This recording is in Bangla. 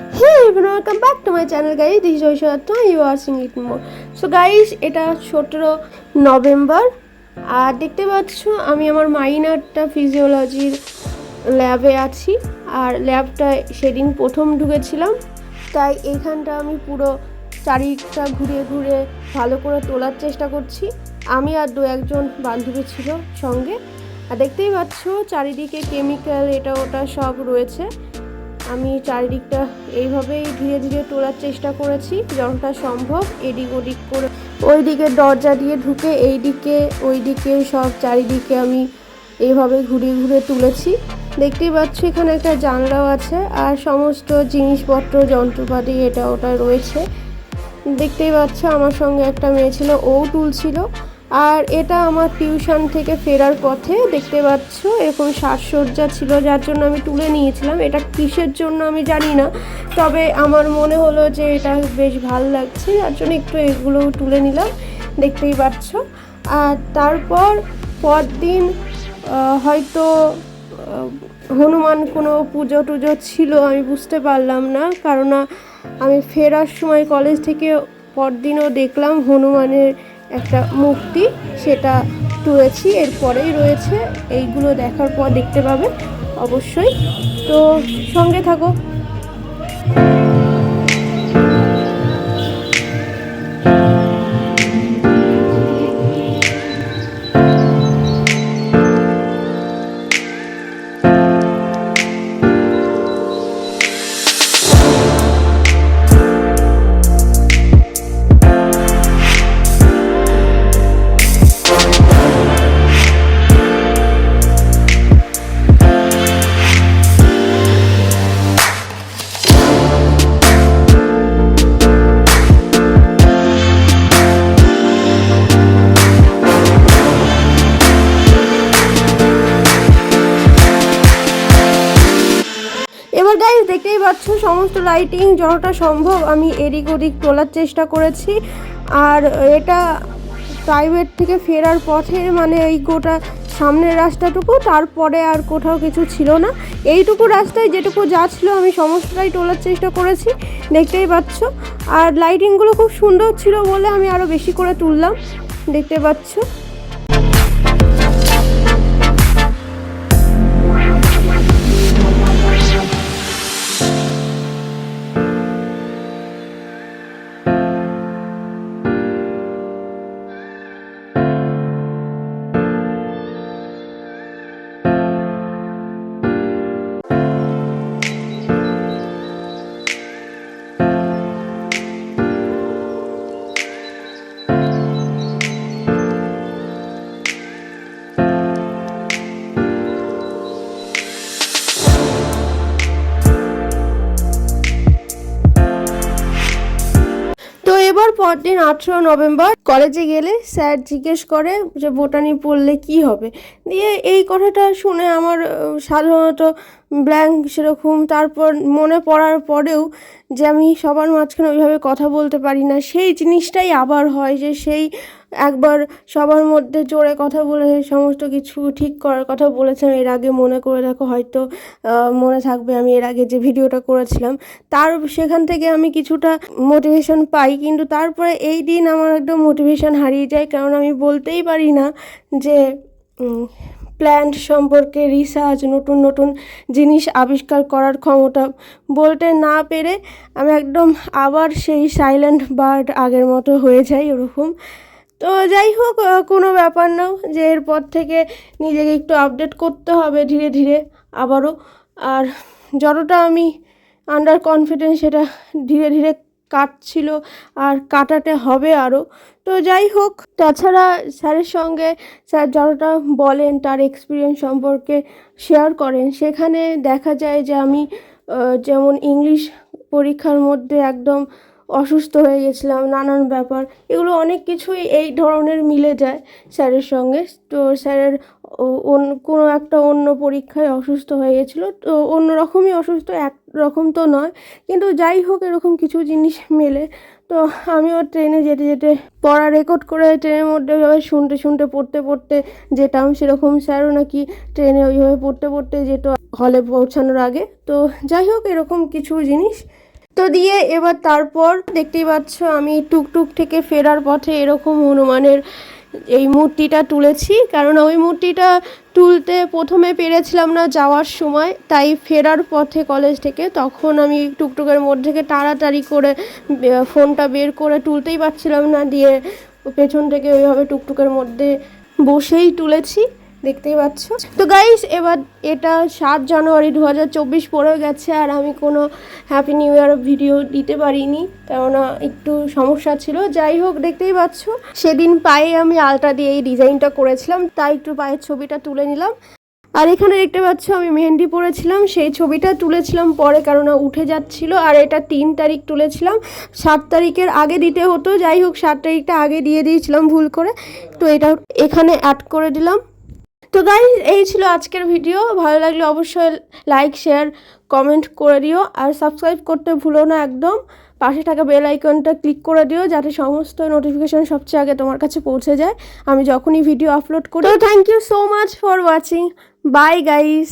Everyone, welcome back to my channel guys. This is Oishatma. You are seeing it more. So guys, এটা সতেরো নভেম্বর আর দেখতে পাচ্ছ আমি আমার মাইনারটা ফিজিওলজির ল্যাবে আছি আর ল্যাবটা সেদিন প্রথম ঢুকেছিলাম তাই এইখানটা আমি পুরো চারিদিকটা ঘুরে ঘুরে ভালো করে তোলার চেষ্টা করছি আমি আর দু একজন বান্ধবী ছিল সঙ্গে আর দেখতেই পাচ্ছ চারিদিকে কেমিক্যাল এটা ওটা সব রয়েছে আমি চারিদিকটা এইভাবেই ধীরে ধীরে তোলার চেষ্টা করেছি, যতটা সম্ভব এদিক ওদিক করে। ওই দিকে দরজা দিয়ে ঢুকে এই দিকে ওই দিকে সব চারিদিকে আমি এইভাবে ঘুরিয়ে ঘুরে তুলেছি। দেখতেই পাচ্ছ এখানে একটা জানলাও আছে আর সমস্ত জিনিসপত্র, যন্ত্রপাতি, এটা ওটা রয়েছে। দেখতেই পাচ্ছ আমার সঙ্গে একটা মেয়ে ছিল, ও তুলছিল। আর এটা আমার টিউশন থেকে ফেরার পথে দেখতে পাচ্ছ, এরকম সাজসজ্জা ছিল যার জন্য আমি তুলে নিয়েছিলাম। এটা কিসের জন্য আমি জানি না, তবে আমার মনে হলো যে এটা বেশ ভালো লাগছে, যার জন্য একটু এগুলো তুলে নিলাম, দেখতেই পাচ্ছ। আর তারপর পরদিন হয়তো হনুমান কোনো পুজো টুজো ছিল, আমি বুঝতে পারলাম না কারণ আমি ফেরার সময় কলেজ থেকে পরদিনও দেখলাম হনুমানের একটা মূর্তি, সেটা তুলেছি। এরপরেই রয়েছে এইগুলো দেখার পর দেখতে পাবে অবশ্যই। তো সঙ্গে থাকো। পাচ্ছ, সমস্ত লাইটিং যতটা সম্ভব আমি এদিক ওদিক তোলার চেষ্টা করেছি। আর এটা প্রাইভেট থেকে ফেরার পথে মানে এই গোটা সামনের রাস্তাটুকু, তারপরে আর কোথাও কিছু ছিল না। এইটুকু রাস্তায় যেটুকু যা ছিল আমি সমস্তটাই তোলার চেষ্টা করেছি, দেখতেই পাচ্ছ। আর লাইটিংগুলো খুব সুন্দর ছিল বলে আমি আরও বেশি করে তুললাম, দেখতে পাচ্ছ। এবার পরদিন আঠেরো নভেম্বর কলেজে গেলে স্যার জিজ্ঞেস করে যে বোটানি পড়লে কি হবে? দিয়ে এই কথাটা শুনে আমার সাধারণত ব্ল্যাঙ্ক সেরকম, তারপর মনে পড়ার পরেও যে আমি সবার মাঝখানে ওইভাবে কথা বলতে পারি না। সেই জিনিসটাই আবার হয় যে সেই একবার সবার মধ্যে জোরে কথা বলে সমস্ত কিছু ঠিক করার কথা বলেছিলাম। এর আগে মনে করে দেখো হয়তো মনে থাকবে আমি এর আগে যে ভিডিওটা করেছিলাম। তার সেখান থেকে আমি কিছুটা মোটিভেশন পাই, কিন্তু তারপরে এই দিন আমার একদম মোটিভেশন হারিয়ে যায়। কারণ আমি বলতেই পারি না যে প্ল্যান্ট সম্পর্কে রিসার্চ নতুন নতুন জিনিস আবিষ্কার করার ক্ষমতা। বলতে না পেরে আমি একদম আবার সেই সাইলেন্ট বার্ড আগের মতো হয়ে যাই ওরকম। তো যাই হোক কোনো ব্যাপার না, যে এরপর থেকে নিজেকে একটু আপডেট করতে হবে ধীরে ধীরে আবারও। আর যতটা আমি আন্ডার কনফিডেন্স সেটা ধীরে ধীরে কাটছিল আর কাটাতে হবে আরও তো যাই হোক, তাছাড়া স্যারের সঙ্গে স্যার যতটা বলেন, তার এক্সপিরিয়েন্স সম্পর্কে শেয়ার করেন। সেখানে দেখা যায় যে আমি যেমন ইংলিশ পরীক্ষার মধ্যে একদম অসুস্থ হয়ে গেছিলাম, নানান ব্যাপার। এগুলো অনেক কিছুই এই ধরনের মিলে যায় স্যারের সঙ্গে। তো স্যারের কোনো একটা অন্য পরীক্ষায় অসুস্থ হয়ে গেছিল। তো অন্য রকমই অসুস্থ, এক রকম তো নয়। কিন্তু যাই হোক, এরকম কিছু জিনিস মেলে। তো আমিও ট্রেনে যেতে যেতে পড়া রেকর্ড করে ট্রেনের মধ্যে ওইভাবে শুনতে শুনতে, পড়তে পড়তে যেতাম। সেরকম স্যারও নাকি ট্রেনে ওইভাবে পড়তে পড়তে যেত হলে পৌঁছানোর আগে। তো যাই হোক, এরকম কিছু জিনিস। তো দিয়ে এবার তারপর দেখতেই পাচ্ছ, আমি টুকটুক থেকে ফেরার পথে এরকম হনুমানের এই মূর্তিটা তুলেছি, কারণ ওই মূর্তিটা তুলতে প্রথমে পেরেছিলাম না যাওয়ার সময়, তাই ফেরার পথে কলেজ থেকে তখন আমি টুকটুকের মধ্যে থেকে তাড়াতাড়ি করে ফোনটা বের করে তুলতেই পারছিলাম না, দিয়ে পেছন থেকে ওইভাবে টুকটুকের মধ্যে বসেই তুলেছি। দেখতেই পাচ্ছ? তো গাইস এবার এটা সাত জানুয়ারি দু হাজার চব্বিশ গেছে আর আমি কোনো হ্যাপি নিউ ইয়ার ভিডিও দিতে পারিনি। কেননা একটু সমস্যা ছিল। যাই হোক, দেখতেই পাচ্ছ। সেদিন পায়ে আমি আলটা দিয়ে এই ডিজাইনটা করেছিলাম, তাই একটু পায়ের ছবিটা তুলে নিলাম। আর এখানে দেখতে পাচ্ছ, আমি মেহেন্দি পরেছিলাম। সেই ছবিটা তুলেছিলাম পরে কারণ উঠে যাচ্ছিল। আর এটা তিন তারিখ তুলেছিলাম। সাত তারিখের আগে দিতে হতো। যাই হোক, সাত তারিখটা আগে দিয়ে দিয়েছিলাম ভুল করে। তো এটা এখানে অ্যাড করে দিলাম। তো গাই এই ছিল আজকের ভিডিও ভালো লাগলে অবশ্যই লাইক শেয়ার কমেন্ট করে দিও। আর সাবস্ক্রাইব করতে ভুলো না একদম। পাশে থাকা বেল আইকনটা ক্লিক করে দিও, যাতে সমস্ত নোটিফিকেশান সবচেয়ে আগে তোমার কাছে পৌঁছে যায়। আমি যখনই ভিডিও আপলোড করি। তো thank you so much for watching bye guys